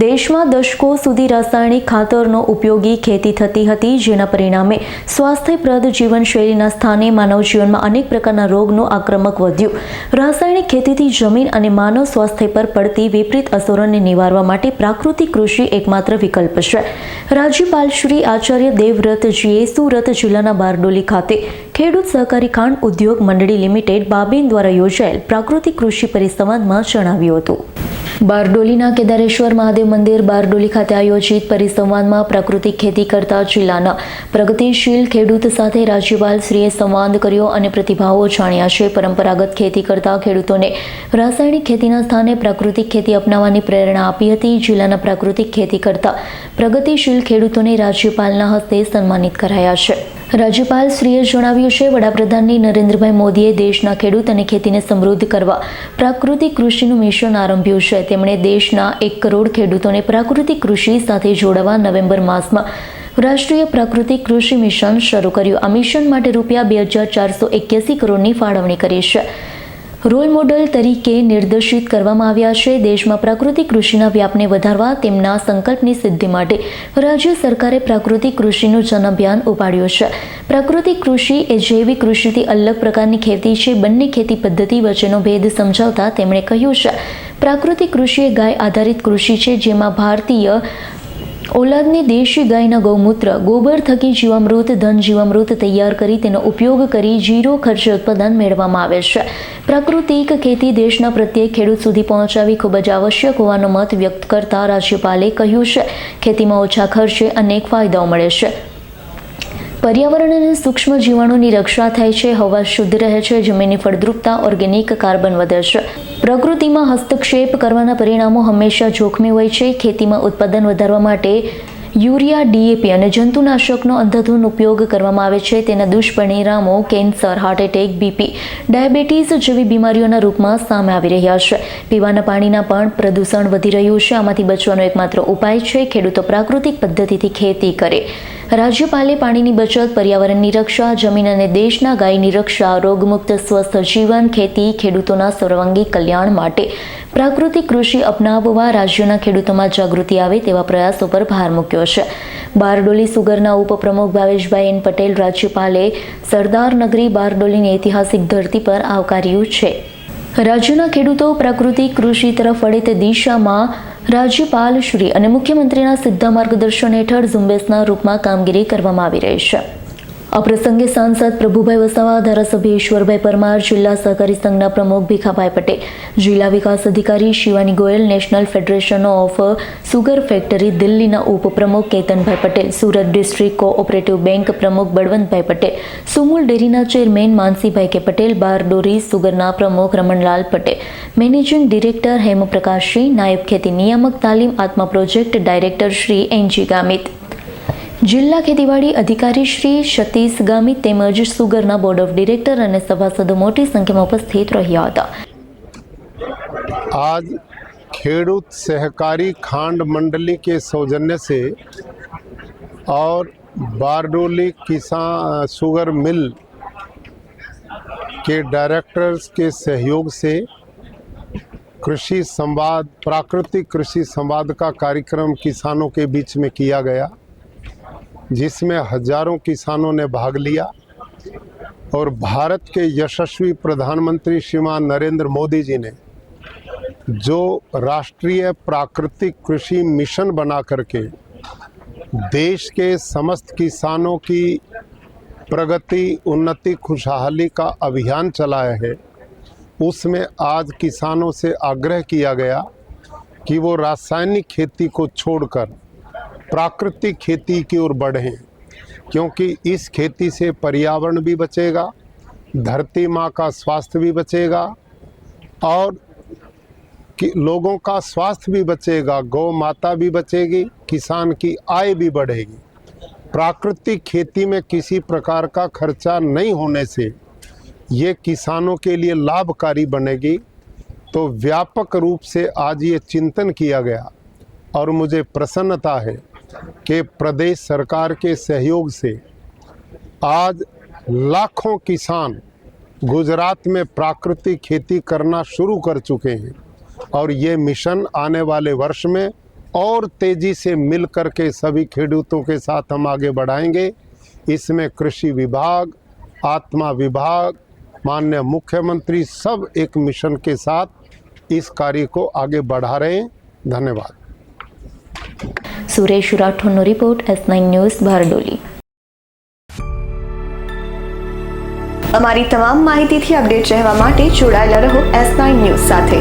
દેશમાં દશકો સુધી રાસાયણિક ખાતરનો ઉપયોગી ખેતી થતી હતી, જેના પરિણામે સ્વાસ્થ્યપ્રદ જીવનશૈલીના સ્થાને માનવ જીવનમાં અનેક પ્રકારના રોગનું આક્રમક વધ્યું. રાસાયણિક ખેતીથી જમીન અને માનવ સ્વાસ્થ્ય પર પડતી વિપરીત અસરોને નિવારવા માટે પ્રાકૃતિક કૃષિ એકમાત્ર વિકલ્પ છે. રાજ્યપાલ શ્રી આચાર્ય દેવવ્રતજીએ સુરત જિલ્લાના બારડોલી ખાતે ખેડૂત સહકારી ખાંડ ઉદ્યોગ મંડળી લિમિટેડ બાબેન દ્વારા યોજાયેલ પ્રાકૃતિક કૃષિ પરિસંવાદમાં જણાવ્યું હતું. બારડોલીના કેદારેશ્વર મહાદેવ મંદિર બારડોલી ખાતે આયોજિત પરિસંવાદમાં પ્રાકૃતિક ખેતી કરતા જિલ્લાના પ્રગતિશીલ ખેડૂત સાથે રાજ્યપાલશ્રીએ સંવાદ કર્યો અને પ્રતિભાવો જાણ્યા છે. પરંપરાગત ખેતી કરતા ખેડૂતોને રાસાયણિક ખેતીના સ્થાને પ્રાકૃતિક ખેતી અપનાવવાની પ્રેરણા આપી હતી. જિલ્લાના પ્રાકૃતિક ખેતી કરતા પ્રગતિશીલ ખેડૂતોને રાજ્યપાલના હસ્તે સન્માનિત કરાયા છે. રાજ્યપાલ શ્રીએ જણાવ્યું છે, વડાપ્રધાનની નરેન્દ્રભાઈ મોદીએ દેશના ખેડૂત અને ખેતીને સમૃદ્ધ કરવા પ્રાકૃતિક કૃષિનું મિશન આરંભ્યું છે. તેમણે દેશના એક કરોડ ખેડૂતોને પ્રાકૃતિક કૃષિ સાથે જોડવા નવેમ્બર માસમાં રાષ્ટ્રીય પ્રાકૃતિક કૃષિ મિશન શરૂ કર્યું. આ મિશન માટે રૂપિયા બે હજાર ચારસો એક્યાસી કરોડની ફાળવણી કરી છે. રોલ મોડલ તરીકે નિર્દેશિત કરવામાં આવ્યા છે. દેશમાં પ્રાકૃતિક કૃષિના વ્યાપને વધારવા તેમના સંકલ્પની સિદ્ધિ માટે રાજ્ય સરકારે પ્રાકૃતિક કૃષિનું જનઅભિયાન ઉપાડ્યું છે. પ્રાકૃતિક કૃષિ એ જૈવિક કૃષિથી અલગ પ્રકારની ખેતી છે. બંને ખેતી પદ્ધતિ વચ્ચેનો ભેદ સમજાવતા તેમણે કહ્યું છે. પ્રાકૃતિક કૃષિ એ ગાય આધારિત કૃષિ છે, જેમાં ભારતીય ઓલાદની દેશી ગાયના ગૌમૂત્ર, ગોબર થકી જીવામૃત, ધન જીવામૃત તૈયાર કરી તેનો ઉપયોગ કરી જીરો ખર્ચે ઉત્પાદન મેળવવામાં આવે છે. પ્રાકૃતિક ખેતી દેશના પ્રત્યેક ખેડૂત સુધી પહોંચાવી ખૂબ જ આવશ્યક હોવાનો મત વ્યક્ત કરતા રાજ્યપાલે કહ્યું છે. ખેતીમાં ઓછા ખર્ચે અનેક ફાયદાઓ મળે છે. પર્યાવરણ અને સૂક્ષ્મ જીવાણુની રક્ષા થાય છે, હવા શુદ્ધ રહે છે, જમીનની ફળદ્રુપતા, ઓર્ગેનિક કાર્બન વધે છે. પ્રકૃતિમાં હસ્તક્ષેપ કરવાના પરિણામો હંમેશા જોખમી હોય છે. ખેતીમાં ઉત્પાદન વધારવા માટે યુરિયા, ડીએપી અને જંતુનાશકનો અંધાધૂન ઉપયોગ કરવામાં આવે છે. તેના દુષ્પરિણામો cancer heart attack BP, diabetes જેવી બીમારીઓના રૂપમાં સામે આવી રહ્યા છે. પીવાના પાણીના પણ પ્રદૂષણ વધી રહ્યું છે. આમાંથી બચવાનો એકમાત્ર ઉપાય છે ખેડૂતો પ્રાકૃતિક પદ્ધતિથી ખેતી કરે. રાજ્યપાલે પાણીની બચત, પર્યાવરણની રક્ષા, જમીન અને દેશના ગાયની રક્ષા, રોગમુક્ત સ્વસ્થ જીવન, ખેતી, ખેડૂતોના સર્વાંગી કલ્યાણ માટે પ્રાકૃતિક કૃષિ અપનાવવા રાજ્યના ખેડૂતોમાં જાગૃતિ આવે તેવા પ્રયાસો પર ભાર મૂક્યો છે. બારડોલી સુગરના ઉપપ્રમુખ ભાવેશભાઈ એન પટેલ રાજ્યપાલે સરદાર નગરી બારડોલીની ઐતિહાસિક ધરતી પર આવકાર્યું છે. રાજ્યના ખેડૂતો પ્રાકૃતિક કૃષિ તરફ વળે તે દિશામાં રાજ્યપાલ શ્રી અને મુખ્યમંત્રીના સીધા માર્ગદર્શન હેઠળ ઝુંબેશના રૂપમાં કામગીરી કરવામાં આવી રહી છે. આ પ્રસંગે સાંસદ પ્રભુભાઈ વસાવા, ધારાસભ્ય ઈશ્વરભાઈ પરમાર, જિલ્લા સહકારી સંઘના પ્રમુખ ભીખાભાઈ પટેલ, જિલ્લા વિકાસ અધિકારી Shivani Goyal, national federation of sugar factory દિલ્હીના ઉપપ્રમુખ Ketanbhai Patel, Surat district cooperative bank પ્રમુખ બળવંતભાઈ પટેલ, સુમુલ ડેરીના ચેરમેન માનસીભાઈ કે પટેલ, બારડોરી સુગરના પ્રમુખ રમણલાલ પટેલ, મેનેજિંગ ડિરેક્ટર હેમપ્રકાશ શ્રી નાયબ ખેતી નિયામક તાલીમ ATMA project director Shri NG Gamit. જિલ્લા ખેતીવાડી અધિકારી શ્રી સતીશ ગામિત તેમજ સુગરના બોર્ડ ઓફ ડિરેક્ટર અને સભાસદો મોટી સંખ્યામાં ઉપસ્થિત રહ્યા હતા आज खेडूत सहकारी खांड मंडली के सौजन्य से और बारडोली किसान शुगर मिल के डायरेक्टर्स के सहयोग से कृषि संवाद प्राकृतिक कृषि संवाद का कार्यक्रम किसानों के बीच में किया गया जिसमें हज़ारों किसानों ने भाग लिया और भारत के यशस्वी प्रधानमंत्री श्रीमान नरेंद्र मोदी जी ने जो राष्ट्रीय प्राकृतिक कृषि मिशन बना करके देश के समस्त किसानों की प्रगति, उन्नति, खुशहाली का अभियान चलाया है, उसमें आज किसानों से आग्रह किया गया कि वो रासायनिक खेती को छोड़कर प्राकृतिक खेती की ओर बढ़ें, क्योंकि इस खेती से पर्यावरण भी बचेगा, धरती माँ का स्वास्थ्य भी बचेगा, और कि लोगों का स्वास्थ्य भी बचेगा, गौ माता भी बचेगी, किसान की आय भी बढ़ेगी। प्राकृतिक खेती में किसी प्रकार का खर्चा नहीं होने से ये किसानों के लिए लाभकारी बनेगी। तो व्यापक रूप से आज ये चिंतन किया गया और मुझे प्रसन्नता है कि प्रदेश सरकार के सहयोग से आज लाखों किसान गुजरात में प्राकृतिक खेती करना शुरू कर चुके हैं और ये मिशन आने वाले वर्ष में और तेज़ी से मिल कर के सभी खेडूतों के साथ हम आगे बढ़ाएँगे। इसमें कृषि विभाग, आत्मा विभाग, माननीय मुख्यमंत्री सब एक मिशन के साथ इस कार्य को आगे बढ़ा रहे हैं। धन्यवाद। Suresh રાઠોડનો report S nine news Bardoli અમારી તમામ માહિતીથી અપડેટ રહેવા માટે જોડાયેલા રહો એસ નાઇન ન્યૂઝ સાથે.